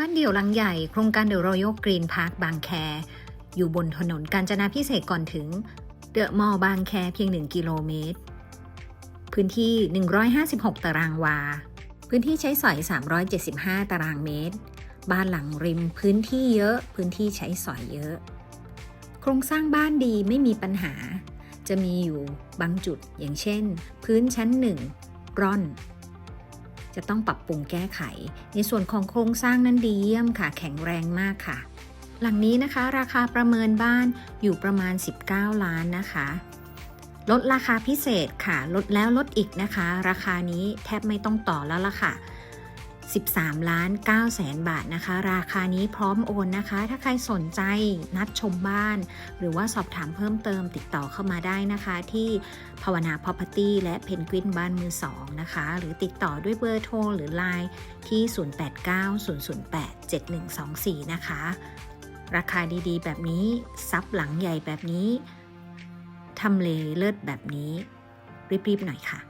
บ้านเดี่ยวหลังใหญ่โครงการเดอะรอยัลกรีนพาร์คบางแค อยู่บนถนนกาญจนาพิเศษก่อนถึงเดอะมอลล์บางแคเพียง 1 กิโลเมตร พื้นที่ 156 ตารางวา พื้นที่ใช้สอย 375 ตารางเมตร บ้านหลังริมพื้นที่เยอะพื้นที่ใช้สอยเยอะ โครงสร้างบ้านดีไม่มีปัญหา จะมีอยู่บางจุดอย่างเช่น พื้นชั้น1ร่อน จะต้องปรับปรุงแก้ไข ในส่วนของโครงสร้างนั้นดีเยี่ยมค่ะ แข็งแรงมากค่ะ หลังนี้นะคะ ราคาประเมินบ้านอยู่ประมาณ 19 ล้านนะคะลดราคาพิเศษค่ะ ลดแล้วลดอีกนะคะ ราคานี้แทบไม่ต้องต่อแล้วล่ะค่ะ 13 ล้าน9แสนบาทนะคะ ราคานี้พร้อมโอนนะคะ ถ้าใครสนใจนัดชมบ้าน หรือว่าสอบถามเพิ่มเติมติดต่อเข้ามาได้นะคะ ที่ภาวนา Property และเพนกวินบ้านมือสองนะคะ หรือติดต่อด้วยเบอร์โทรหรือ Line ที่ 0890087124 นะคะ ราคาดีๆ แบบนี้ ซับหลังใหญ่แบบนี้ทำเลเลิศแบบนี้รีบๆหน่อยค่ะ